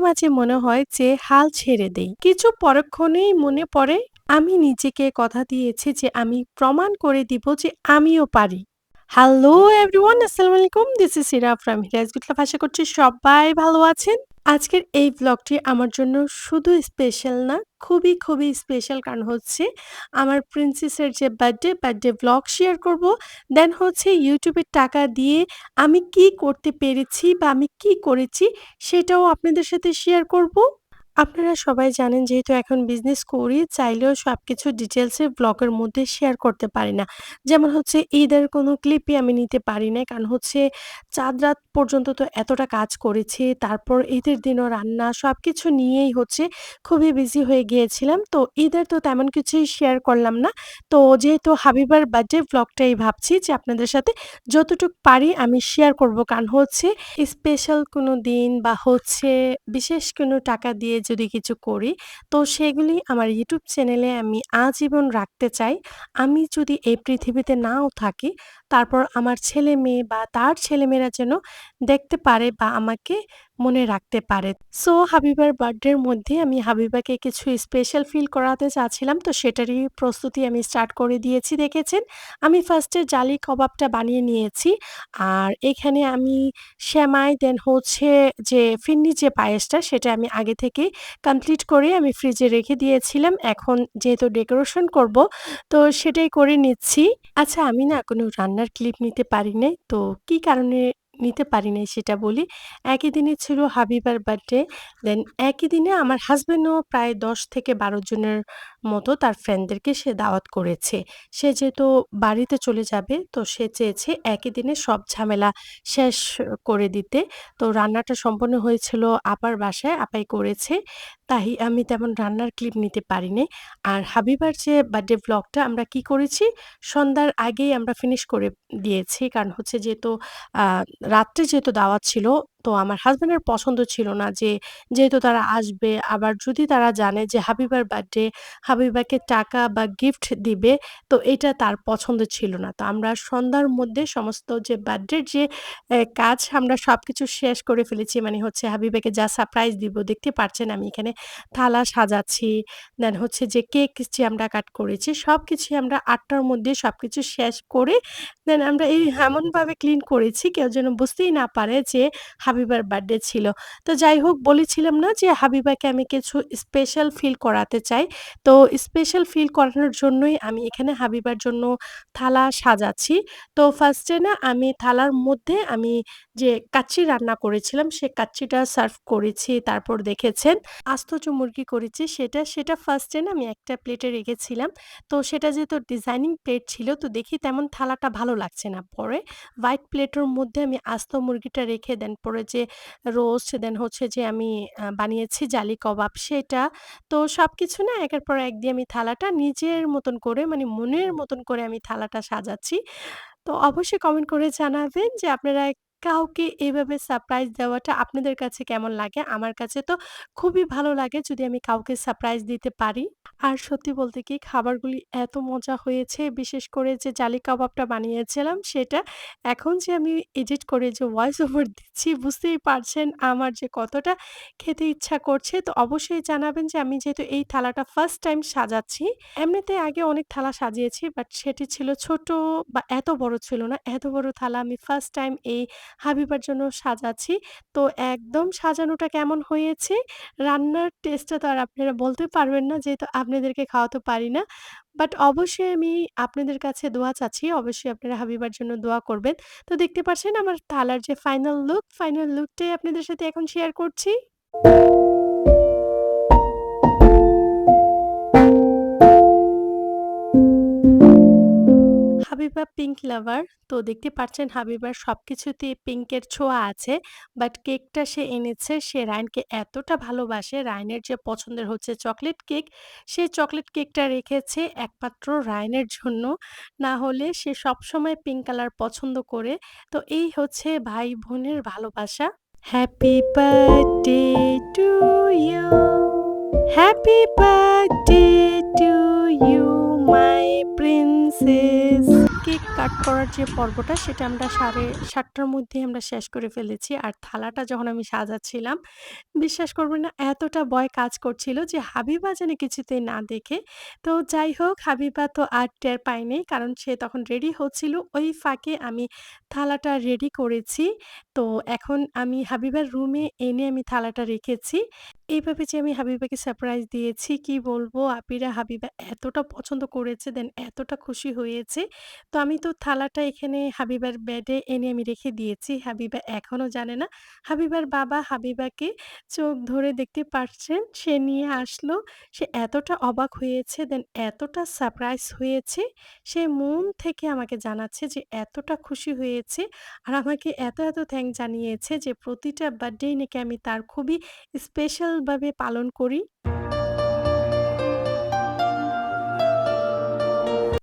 মাঝে, মনে হয় যে হাল ছেড়ে দেই। কিছু পরক্ষণেই মনে পড়ে আমি নিজেকে কথা দিয়েছি যে আমি প্রমাণ করে দিব যে আমিও পারি। হ্যালো এভরিওয়ান আসসালামু আলাইকুম। This is Sira from Hiraj good আশা করছি সবাই ভালো আছেন। আজকের এই ব্লগটি আমার জন্য শুধু স্পেশাল না, খুবই, খুবই স্পেশাল কারণ হচ্ছে আমার প্রিন্সেসের যে বার্থডে, বার্থডে ব্লগ শেয়ার করব। দেন হচ্ছে ইউটিউবের টাকা দিয়ে আমি কি করতে পেরেছি বা আমি কি করেছি সেটাও আপনাদের সাথে শেয়ার করব। আপনারা সবাই জানেন যেহেতু এখন বিজনেস করি, চাইলেও সব কিছু ডিটেইলসে ব্লগের মধ্যে শেয়ার করতে পারি না। যেমন হচ্ছে ঈদের কোনো ক্লিপই আমি নিতে পারি না কারণ হচ্ছে চাঁদ রাত পর্যন্ত তো এতটা কাজ করেছি। তারপর ঈদের দিনও রান্না সব কিছু নিয়েই হচ্ছে খুবই বিজি হয়ে গিয়েছিলাম। তো ঈদের তো তেমন কিছুই শেয়ার করলাম না। তো যেহেতু হাবিবার বার্থডে ব্লগটাই ভাবছি যে আপনাদের সাথে যতটুক পারি আমি শেয়ার করব। কারণ হচ্ছে স্পেশাল কোনো দিন বা হচ্ছে বিশেষ কোনো টাকা দিয়ে যদি কিছু করি, তো সেগুলি আমার ইউটিউব চ্যানেলে আমি আজীবন রাখতে চাই। আমি যদি এই পৃথিবীতে নাও থাকি, তারপর আমার ছেলে-মেয়ে বা তার ছেলেমেয়েরা যেন দেখতে পারে বা আমাকে মনে রাখতে পারে। সো হাবিবার বার্থডের মধ্যে আমি হাবিবাকে কিছু স্পেশাল ফিল করাতে চাচ্ছিলাম। তো সেটারই প্রস্তুতি আমি স্টার্ট করে দিয়েছি, দেখেছেন। আমি ফার্স্টে জালি কবাবটা বানিয়ে নিয়েছি। আর এখানে আমি সেমাই দেন হচ্ছে যে ফিরনি যে পায়েসটা, সেটা আমি আগে থেকেই কমপ্লিট করে আমি ফ্রিজে রেখে দিয়েছিলাম। এখন যেহেতু ডেকোরেশন করব, তো সেটাই করে নিচ্ছি। আচ্ছা আমি না কোনো রান্নার ক্লিপ নিতে পারি নাই। তো কি কারণে নিতে পারি নাই সেটা বলি। একই দিনে ছিল হাবিবার বার্থডে। দেন একই দিনে আমার হাজব্যান্ডও প্রায় ১০ থেকে ১২ জনের মতো তার ফ্রেন্ডদেরকে সে দাওয়াত করেছে। সে যেহেতু বাড়িতে চলে যাবে তো সে চেয়েছে একই দিনে সব ঝামেলা শেষ করে দিতে। তো রান্নাটা সম্পন্ন হয়েছিল আপার বাসায়, আপাই করেছে। তাই আমি তেমন রান্নার ক্লিপ নিতে পারি নাই। আর হাবিবার যে বার্থডে ব্লগটা আমরা কি করেছি, সন্ধ্যার আগেই আমরা ফিনিশ করে দিয়েছি। কারণ হচ্ছে যেহেতু রাত্রে যেহেতু দাওয়াত ছিল, তো আমার হাসব্যান্ডের পছন্দ ছিল না যে যেহেতু তারা আসবে, আবার যদি তারা জানে যে হাবিবার বার্থডে, হাবিবাকে টাকা বা গিফট দিবে, তো এটা তার পছন্দ ছিল না। তো আমরা সন্ধ্যার মধ্যে সমস্ত যে বার্থডের যে কাজ আমরা সব কিছু শেষ করে ফেলেছি। মানে হচ্ছে হাবিবাকে যা সারপ্রাইজ দিব দেখতে পারছেন আমি এখানে থালা সাজাচ্ছি। দেন হচ্ছে যে কেক যে আমরা কাট করেছি সবকিছুই আমরা আটটার মধ্যে সব কিছু শেষ করে দেন আমরা এই এমনভাবে ক্লিন করেছি কেউ যেন বুঝতেই না পারে যে হাবিবার বার্থডে ছিল। তো যাই হোক বলেছিলাম না যে হাবিবাকে আমি কিছু স্পেশাল ফিল করাতে চাই। তো স্পেশাল ফিল করানোর জন্যই আমি এখানে হাবিবার জন্য থালা সাজাচ্ছি। তো ফার্স্টে না আমি থালার মধ্যে আমি যে কাচ্চি রান্না করেছিলাম সে কাচ্চিটা সার্ভ করেছি। তারপর দেখেছেন আস্ত যে মুরগি করেছি সেটা, সেটা ফার্স্টে না আমি একটা প্লেটে রেখেছিলাম। তো সেটা যেহেতু ডিজাইনিং প্লেট ছিল তো দেখি তেমন থালাটা ভালো লাগছে না। পরে হোয়াইট প্লেটের মধ্যে আমি আস্ত মুরগিটা রেখে দেন পরে যে রোস্ট দেন হচ্ছে যে আমি বানিয়েছি জালি কবাব সেটা। তো সব কিছু না একের পর এক দিয়ে আমি থালাটা নিজের মতন করে মানে মনের মতন করে আমি থালাটা সাজাচ্ছি। তো অবশ্যই কমেন্ট করে জানাবেন যে আপনারা কাউকে এভাবে সারপ্রাইজ দেওয়াটা আপনাদের কাছে কেমন লাগে? আমার কাছে তো খুবই ভালো লাগে যদি আমি কাউকে সারপ্রাইজ দিতে পারি। আর সত্যি বলতে কি খাবারগুলি এত মজা হয়েছে, বিশেষ করে যে জালি কাবাবটা বানিয়েছিলাম সেটা এখন যে আমি এডিট করে যে ভয়েস ওভার দিচ্ছি বুঝতেই পারছেন আমার যে কতটা খেতে ইচ্ছা করছে। তো অবশ্যই জানাবেন যে আমি যেহেতু এই থালাটা ফার্স্ট টাইম সাজাচ্ছি। এমনিতে আগে অনেক থালা সাজিয়েছি বাট সেটি ছিল ছোট বা এত বড় ছিল না। এত বড় থালা আমি ফার্স্ট টাইম এই হাবিবার জন্য সাজাচ্ছি। তো একদম সাজানোটা কেমন হয়েছে? রান্নার টেস্টটা তো আর আপনারা বলতে পারবেন না যেহেতু আপনাদেরকে খাওয়াতে পারি না। বাট অবশ্যই আমি আপনাদের কাছে দোয়া চাচ্ছি। অবশ্যই আপনারা হাবিবার জন্য দোয়া করবেন। তো দেখতে পাচ্ছেন আমার থালার যে ফাইনাল লুক, ফাইনাল লুকটাই আপনাদের সাথে এখন শেয়ার করছি। Habiba pink lover. তো দেখতে পাচ্ছেন হাবিবার সবকিছুতেই পিঙ্কের ছোঁয়া আছে। বাট কেকটা সে এনেছে সে রায়ানকে এতটা ভালোবাসে। রায়নের যে পছন্দের হচ্ছে চকলেট কেক, সে চকলেট কেকটা রেখেছে একমাত্র রায়ানের জন্য। না হলে সে সবসময় পিঙ্ক কালার পছন্দ করে। তো এই হচ্ছে ভাই-বোনের ভালোবাসা। Happy birthday to you, happy birthday to you my princess. Cake cut করার যে পর্বটা সেটা আমরা সাড়ে সাতটার মধ্যে আমরা শেষ করে ফেলেছি। আর থালাটা যখন আমি সাজাচ্ছিলাম, বিশ্বাস করবেন না এতটা ভয় কাজ করছিল যে হাবিবা যেন কিছুতেই না দেখে। তো যাই হোক হাবিবা তো আর টের পায়নি। কারণ সে তখন রেডি হচ্ছিল। ওই ফাঁকে আমি থালাটা রেডি করেছি। তো এখন আমি হাবিবার রুমে এনে আমি থালাটা রেখেছি। এইভাবে যে আমি হাবিবাকে সারপ্রাইজ দিয়েছি কি বলব আপিরা হাবিবা এতটা পছন্দ করেছে দেন এতটা খুশি হয়েছে। তো আমি তো থালাটা এখানে হাবিবার বেডে এনে আমি রেখে দিয়েছি। হাবিবা এখনও জানে না। হাবিবার বাবা হাবিবাকে চোখ ধরে দেখতে পারছেন। সে নিয়ে আসলো। সে এতটা অবাক হয়েছে দেন এতটা সারপ্রাইজ হয়েছে। সে মন থেকে আমাকে জানাচ্ছে যে এতটা খুশি হয়েছে। আর আমাকে এত, এত থ্যাংক জানিয়েছে যে প্রতিটা বার্থডেই নাকি আমি তার খুবই স্পেশালভাবে পালন করি।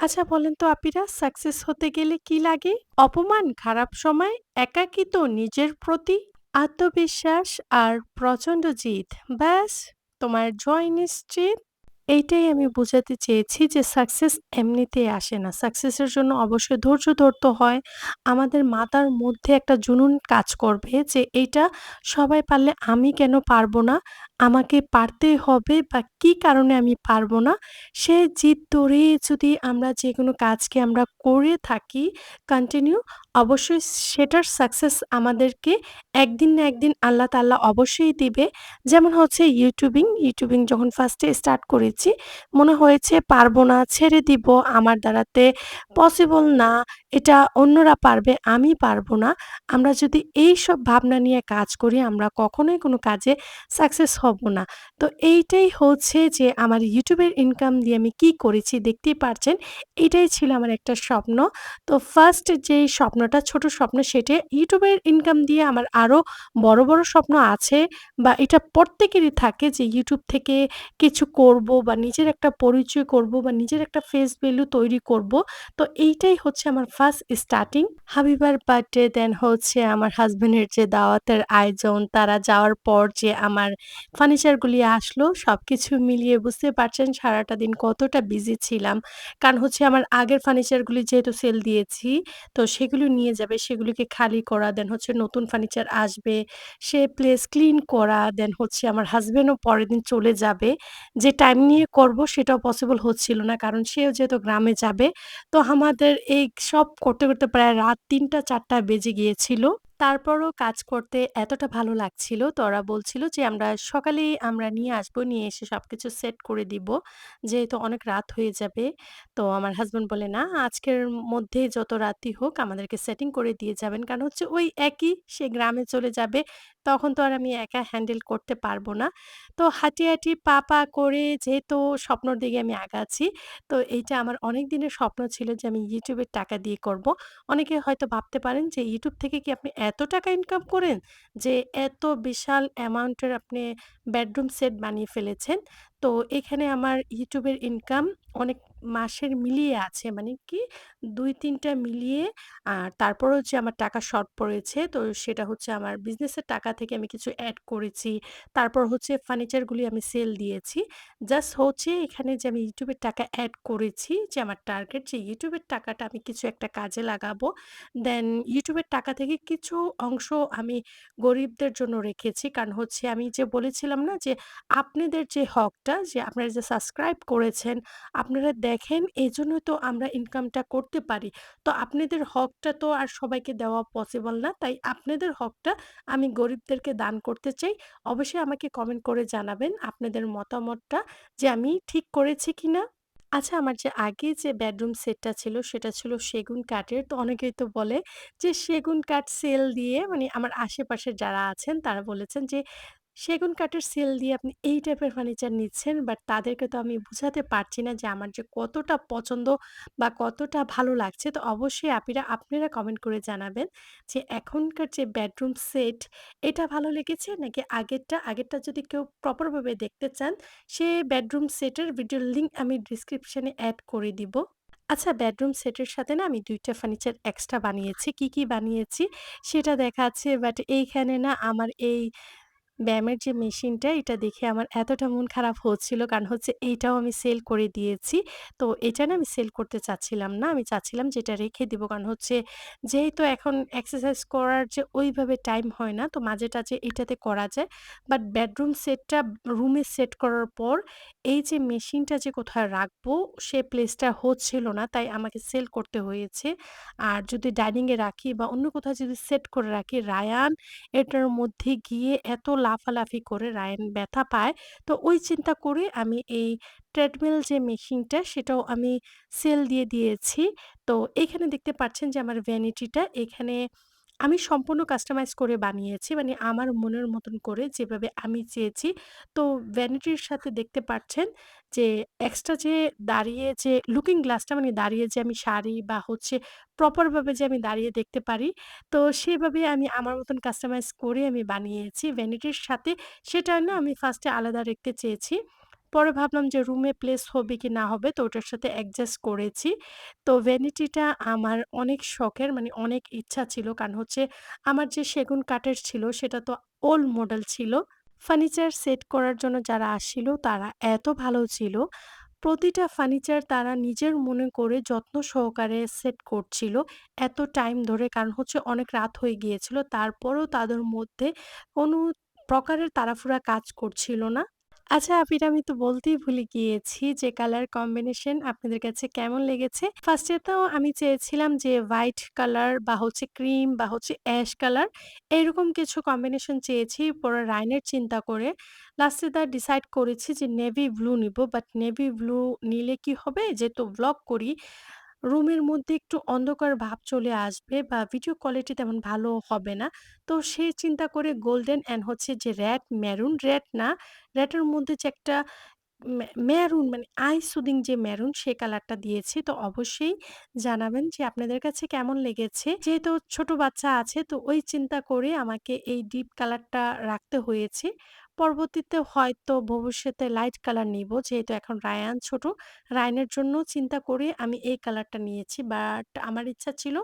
আচ্ছা বলেন তো আপিরা সাকসেস হতে গেলে কি লাগে? অপমান, খারাপ সময়, একাকিত নিজের প্রতি, আত্মবিশ্বাস আর প্রচণ্ড জিদ। ব্যাস তোমার জয় নিশ্চিত। এইটাই আমি বোঝাতে চেয়েছি যে সাকসেস এমনিতেই আসে না। সাকসেসের জন্য অবশ্যই ধৈর্য ধরতে হয়। আমাদের মাতার মধ্যে একটা জুনুন কাজ করবে যে এইটা সবাই পারলে আমি কেন পারব না? আমাকে পারতে হবে বা কি কারণে আমি পারব না? সে জিদ ধরে যদি আমরা যে কোনো কাজকে আমরা করে থাকি কন্টিনিউ অবশ্যই সেটার সাকসেস আমাদেরকে একদিন না একদিন আল্লাহ তাআলা অবশ্যই দিবে। যেমন হচ্ছে ইউটিউবিং, ইউটিউবিং যখন ফার্স্টে স্টার্ট করেছি মনে হয়েছে পারব না, ছেড়ে দিব, আমার দ্বারাতে পসিবল না, এটা অন্যরা পারবে, আমি পারব না। আমরা যদি এই সব ভাবনা নিয়ে কাজ করি আমরা কখনোই কোনো কাজে সাকসেস হব না। তো এইটাই হচ্ছে যে আমার ইউটিউবের ইনকাম দিয়ে আমি কি করেছি দেখতেই পারছেন। এটাই ছিল আমার একটা স্বপ্ন। তো ফার্স্ট যেই স্বপ্নটা ছোট স্বপ্ন সেটা ইউটিউবের ইনকাম দিয়ে আমার আরও বড়, বড় স্বপ্ন আছে বা এটা প্রত্যেকেরই থাকে যে ইউটিউব থেকে কিছু করব বা নিজের একটা পরিচয় করব বা নিজের একটা ফেস ভ্যালু তৈরি করব। তো এইটাই হচ্ছে আমার ফার্স্ট স্টার্টিং। হাবিবার বার্থডে দেন হচ্ছে আমার হাজব্যান্ডের যে দাওয়াতের আয়োজন, তারা যাওয়ার পর যে আমার ফার্নিচারগুলি আসলো সব কিছু মিলিয়ে বুঝতে পারছেন সারাটা দিন কতটা বিজি ছিলাম। কারণ হচ্ছে আমার আগের ফার্নিচারগুলি যেহেতু সেল দিয়েছি তো সেগুলো নিয়ে যাবে, সেগুলিকে খালি করা, দেন হচ্ছে নতুন ফার্নিচার আসবে, সে প্লেস ক্লিন করা, দেন হচ্ছে আমার হাজব্যান্ডও পরের দিন চলে যাবে। যে টাইম নিয়ে করব সেটাও পসিবল হচ্ছিল না। কারণ সেও যেহেতু গ্রামে যাবে। তো আমাদের এই সব করতে, করতে প্রায় রাত ৩টা-৪টা বেজে গিয়েছিল। তারপরও কাজ করতে এতটা ভালো লাগছিল তো ওরা বলছিল যে আমরা সকালেই আমরা নিয়ে আসব, নিয়ে এসে সব কিছু সেট করে দিব। যেহেতু অনেক রাত হয়ে যাবে। তো আমার হাজব্যান্ড বলে, "না আজকের মধ্যে যত রাতই হোক আমাদেরকে সেটিং করে দিয়ে যাবেন।" কারণ হচ্ছে ওই একই সে গ্রামে চলে যাবে। তখন তো আর আমি একা হ্যান্ডেল করতে পারব না। তো হাঁটি, হাঁটি পা, পা করে যেহেতু স্বপ্নর দিকে আমি আগাচ্ছি। তো এইটা আমার অনেক দিনের স্বপ্ন ছিল যে আমি এর টাকা দিয়ে করব। অনেকে হয়তো ভাবতে পারেন যে ইউটিউব থেকে কি আপনি এত টাকা ইনকাম করেন? যে এত বিশাল অ্যামাউন্টের আপনি বেডরুম সেট বানিয়ে ফেলেছেন। তো এখানে আমার ইউটিউবের ইনকাম অনেক মাসের মিলিয়ে আছে। মানে কি ২-৩ টা মিলিয়ে আর তারপরেও যে আমার টাকা শর্ট পড়েছে তো সেটা হচ্ছে আমার বিজনেসের টাকা থেকে আমি কিছু অ্যাড করেছি। তারপর হচ্ছে ফার্নিচারগুলি আমি সেল দিয়েছি। জাস্ট হচ্ছে এখানে যে আমি ইউটিউবের টাকা অ্যাড করেছি যে আমার টার্গেট যে ইউটিউবের টাকাটা আমি কিছু একটা কাজে লাগাবো। দেন ইউটিউবের টাকা থেকে কিছু অংশ আমি গরিবদের জন্য রেখেছি। কারণ হচ্ছে আমি যে বলেছিলাম না যে আপনাদের যে হকটা যে আপনারা যে সাবস্ক্রাইব করেছেন, আপনারা দেখেন এজন্যই তো আমরা ইনকামটা করতে পারি। তো আপনাদের হকটা তো আর সবাইকে দেওয়া পসিবল না। তাই আপনাদের হকটা আমি গরিবদেরকে দান করতে চাই। অবশ্যই আমাকে কমেন্ট করে জানাবেন আপনাদের মতামতটা যে আমি ঠিক করেছি কি না আচ্ছা আমার যে আগে যে বেডরুম সেটটা ছিল, সেটা ছিল সেগুন কাঠের। তো অনেকেই তো বলে যে সেগুন কাঠ সেল দিয়ে মানে আমার আশেপাশে যারা আছেন, তারা বলেছেন যে সেগুন কাঠের সেল দিয়ে আপনি এই টাইপের ফার্নিচার নিচ্ছেন। বাট তাদেরকে তো আমি বুঝাতে পারছি না যে আমার যে কতটা পছন্দ বা কতটা ভালো লাগছে। তো অবশ্যই আপিরা আপনারা কমেন্ট করে জানাবেন যে এখনকার যে বেডরুম সেট এটা ভালো লেগেছে নাকি আগেরটা? আগেরটা যদি কেউ প্রপারভাবে দেখতে চান সে বেডরুম সেটের ভিডিওর লিঙ্ক আমি ডিসক্রিপশনে অ্যাড করে দিব। আচ্ছা বেডরুম সেটের সাথে না আমি দুইটা ফার্নিচার এক্সট্রা বানিয়েছি। কি, কি বানিয়েছি সেটা দেখাচ্ছি। বাট এইখানে না আমার এই ব্যায়ামের যে মেশিনটা, এটা দেখে আমার এতটা মন খারাপ হচ্ছিল কারণ হচ্ছে এইটাও আমি সেল করে দিয়েছি। তো এটা না আমি সেল করতে চাচ্ছিলাম না। আমি চাচ্ছিলাম যেটা রেখে দিব। কারণ হচ্ছে যেহেতু এখন এক্সারসাইজ করার যে ওইভাবে টাইম হয় না, তো মাঝে-টাঝে এটাতে করা যায়। বাট বেডরুম সেটটা, রুমে সেট করার পর এই যে মেশিনটা যে কোথায় রাখব, সে প্লেসটা হচ্ছিল না। তাই আমাকে সেল করতে হয়েছে। আর যদি ডাইনিংয়ে রাখি বা অন্য কোথাও যদি সেট করে রাখি, রায়ান, এটার মধ্যে গিয়ে এত লাফালাফি করে রায়ন ব্যথা পায়। তো ওই চিন্তা করে আমি এই ট্রেডমিল যে মেশিনটা সেটাও আমি সেল দিয়ে দিয়েছি। তো এখানে দেখতে পাচ্ছেন যে আমার ভ্যানিটিটা এখানে আমি সম্পূর্ণ কাস্টমাইজ করে বানিয়েছি। মানে আমার মনের মতন করে যেভাবে আমি চেয়েছি। তো ভ্যানিটির সাথে দেখতে পাচ্ছেন যে এক্সট্রা যে দাঁড়িয়ে যে লুকিং গ্লাসটা মানে দাঁড়িয়ে যে আমি শাড়ি বা হচ্ছে প্রপার ভাবে যে আমি দাঁড়িয়ে দেখতে পারি। তো সেভাবে আমি আমার মতন কাস্টমাইজ করে আমি বানিয়েছি ভ্যানিটির সাথে। সেটা না আমি ফার্স্ট আলাদা রাখতে চেয়েছি। পরে ভাবলাম যে রুমে প্লেস হবে কি না হবে, তো ওটার সাথে অ্যাডজাস্ট করেছি। তো ভ্যানিটিটা আমার অনেক শখের মানে অনেক ইচ্ছা ছিল। কারণ হচ্ছে আমার যে সেগুন কাঠের ছিল, সেটা তো ওল্ড মডেল ছিল। ফার্নিচার সেট করার জন্য যারা আসছিল তারা এত ভালো ছিল। প্রতিটা ফার্নিচার তারা নিজের মনে করে যত্ন সহকারে সেট করছিল। এত টাইম ধরে কারণ হচ্ছে অনেক রাত হয়ে গিয়েছিল। তারপরেও তাদের মধ্যে কোনো প্রকারের তাড়াহুড়া কাজ করছিল না। আচ্ছা আপিরা আমি তো বলতেই ভুলে গিয়েছি যে কালার কম্বিনেশন আপনাদের কাছে কেমন লেগেছে? ফার্স্ট তো আমি চেয়েছিলাম যে হোয়াইট কালার বা হচ্ছে ক্রিম বা হচ্ছে অ্যাশ কালার এরকম কিছু কম্বিনেশন চেয়েছি পরে রাইনের চিন্তা করে। লাস্টে তা ডিসাইড করেছি যে নেভি ব্লু নিবো। বাট নেভি ব্লু নিলে কি হবে যেহেতু ভ্লগ করি রুমের মধ্যে একটু অন্ধকার ভাব চলে আসবে বা ভিডিও কোয়ালিটি তেমন ভালো হবে না। তো সে চিন্তা করে গোল্ডেন অ্যান্ড হচ্ছে যে র‍্যাড মেরুন, র‍্যাড না, র‍্যাডের মধ্যে যে একটা মে মেরুন মানে আই সুদিং যে মেরুন সে কালারটা দিয়েছি। তো অবশ্যই জানাবেন যে আপনাদের কাছে কেমন লেগেছে। যেহেতু ছোট বাচ্চা আছে তো ওই চিন্তা করে আমাকে এই ডিপ কালারটা রাখতে হয়েছে। পরবর্তীতে হয়তো ভবিষ্যতে লাইট কালার নিবো। যেহেতু এখন রায়ান ছোট। রায়ানের জন্য চিন্তা করে আমি এই কালারটা নিয়েছি। বাট আমার ইচ্ছা ছিল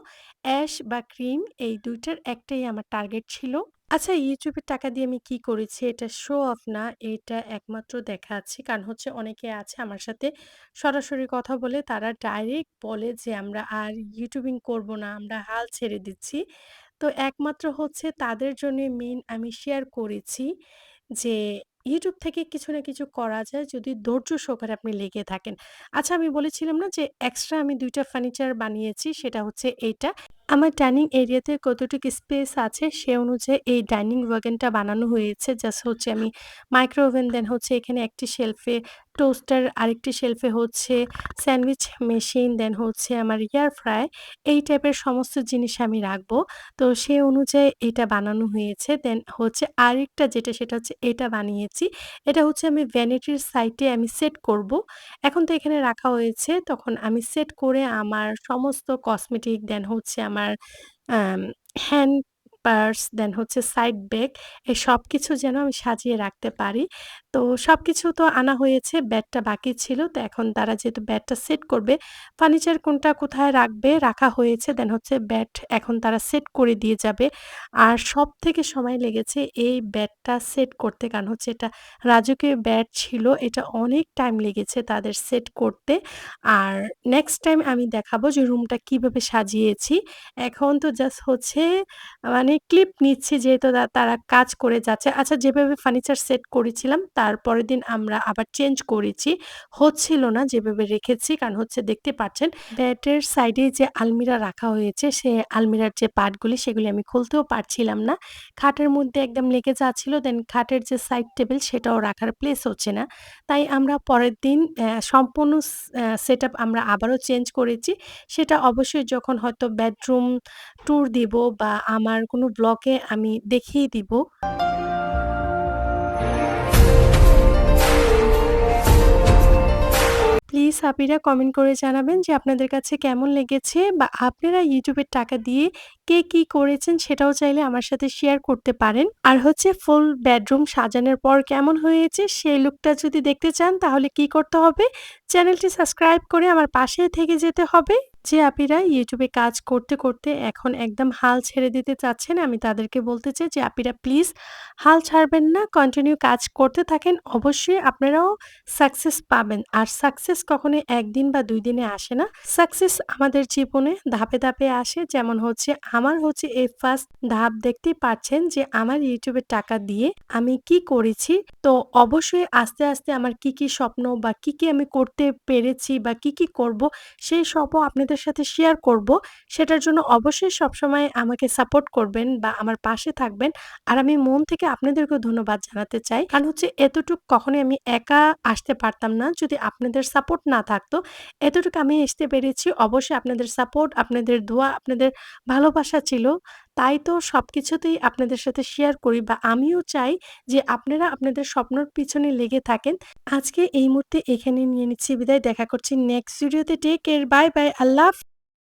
অ্যাশ বা ক্রিম এই দুইটার একটাই আমার টার্গেট ছিল। আচ্ছা এর টাকা দিয়ে আমি কি করেছি এটা শো অফ না। এটা একমাত্র দেখাচ্ছি। কারণ হচ্ছে অনেকে আছে আমার সাথে সরাসরি কথা বলে, তারা ডাইরেক্ট বলে যে, আমরা আর ইউটিউবিং করব না। আমরা হাল ছেড়ে দিচ্ছি। তো একমাত্র হচ্ছে তাদের জন্যই মেইন আমি শেয়ার করেছি যে ইউটিউব থেকে কিছু না কিছু করা যায় যদি ধৈর্য সহকারে আপনি লেগে থাকেন। আচ্ছা আমি বলেছিলাম না যে এক্সট্রা আমি ২ টা ফার্নিচার বানিয়েছি, সেটা হচ্ছে এইটা। আমার ডাইনিং এরিয়াতে কতটুকু স্পেস আছে সে অনুযায়ী এই ডাইনিং ওয়াগনটা বানানো হয়েছে। জাস্ট হচ্ছে আমি মাইক্রো ওভেন দেন হচ্ছে এখানে একটি শেলফে টোস্টার, আরেকটি শেলফে হচ্ছে স্যান্ডউইচ মেশিন, দেন হচ্ছে আমার এয়ার ফ্রাই এই টাইপের সমস্ত জিনিস আমি রাখব। তো সে অনুযায়ী এটা বানানো হয়েছে। দেন হচ্ছে আরেকটা যেটা সেটা হচ্ছে এটা বানিয়েছি। এটা হচ্ছে আমি ভ্যানিটির সাইটে আমি সেট করব। এখন তো এখানে রাখা হয়েছে তখন আমি সেট করে আমার সমস্ত কসমেটিক দেন হচ্ছে আমার আম হ্যান্ড পার্স দেন হচ্ছে সাইড ব্যাগ এই সব কিছু যেন আমি সাজিয়ে রাখতে পারি। তো সব কিছু তো আনা হয়েছে ব্যাডটা বাকি ছিল। তো এখন তারা যেহেতু ব্যাডটা সেট করবে, ফার্নিচার কোনটা কোথায় রাখবে রাখা হয়েছে। দেন হচ্ছে বেড এখন তারা সেট করে দিয়ে যাবে। আর সব থেকে সময় লেগেছে এই বেডটা সেট করতে। কারণ হচ্ছে এটা রাজকীয় বেড ছিল। এটা অনেক টাইম লেগেছে তাদের সেট করতে। আর নেক্সট টাইম আমি দেখাবো যে রুমটা কীভাবে সাজিয়েছি। এখন তো জাস্ট হচ্ছে মানে ক্লিপ নিচ্ছি যেহেতু তারা কাজ করে যাচ্ছে। আচ্ছা যেভাবে ফার্নিচার সেট করেছিলাম, তার পরের দিন আমরা আবার চেঞ্জ করেছি। হচ্ছিল না যেভাবে রেখেছি। কারণ হচ্ছে দেখতে পাচ্ছেন বেডের সাইডে যে আলমিরা রাখা হয়েছে, সে আলমিরার যে পার্টগুলি সেগুলি আমি খুলতেও পারছিলাম না। খাটের মধ্যে একদম লেগে যাচ্ছিল। দেন খাটের যে সাইড টেবিল সেটাও রাখার প্লেস হচ্ছে না। তাই আমরা পরের দিন সম্পূর্ণ সেট আমরা আবারও চেঞ্জ করেছি। সেটা অবশ্যই যখন হয়তো বেডরুম ট্যুর দিব বা আমার কোনো ব্লগে আমি দেখিয়ে দিব। প্লিজ আপিরা কমেন্ট করে জানাবেন যে আপনাদের কাছে কেমন লেগেছে বা আপনারা এর টাকা দিয়ে কে কি করেছেন সেটাও চাইলে আমার সাথে শেয়ার করতে পারেন। আর হচ্ছে ফুল বেডরুম সাজানোর পর কেমন হয়েছে সেই লুকটা যদি দেখতে চান তাহলে কি করতে হবে? চ্যানেলটি সাবস্ক্রাইব করে আমার পাশে থেকে যেতে হবে। যে আপিরা ইউটিউবে কাজ করতে, করতে এখন একদম হাল ছেড়ে দিতে চাচ্ছেন, আমি তাদেরকে বলতে চাই যে আপিরা প্লিজ হাল ছাড়বেন না। কন্টিনিউ কাজ করতে থাকেন। অবশ্যই আপনারাও সাকসেস পাবেন। আর সাকসেস কখনোই একদিন বা দুই দিনে আসে না। সাকসেস আমাদের জীবনে ধাপে, ধাপে আসে। যেমন হচ্ছে আমার হচ্ছে এই ফার্স্ট ধাপ দেখতেই পাচ্ছেন যে আমার ইউটিউবে টাকা দিয়ে আমি কি করেছি। তো অবশ্যই আস্তে, আস্তে আমার কি, কি স্বপ্ন বা কি, কি আমি করতে পেরেছি বা কি, কি করব সেই সবও আপনাদের সাথে শেয়ার করব। সেটার জন্য অবশ্যই সবসময় আমাকে সাপোর্ট করবেন বা আমার পাশে থাকবেন। আর আমি মন থেকে আপনাদেরকেও ধন্যবাদ জানাতে চাই। কারণ হচ্ছে এতটুকু কখনোই আমি একা আসতে পারতাম না যদি আপনাদের সাপোর্ট না থাকতো। এতটুকু আমি আসতে পেরেছি অবশ্যই আপনাদের সাপোর্ট, আপনাদের দোয়া, আপনাদের ভালোবাসা ছিল। তাই তো সব কিছুতেই আপনাদের সাথে শেয়ার করি বা আমিও চাই যে আপনারা আপনাদের স্বপ্নর পিছনে লেগে থাকেন। আজকে এই মুহূর্তে এখানে নিয়ে নিচ্ছি বিদায়। দেখা করছি নেক্সট ভিডিওতে। টেক এর বাই, বাই। আল্লাহ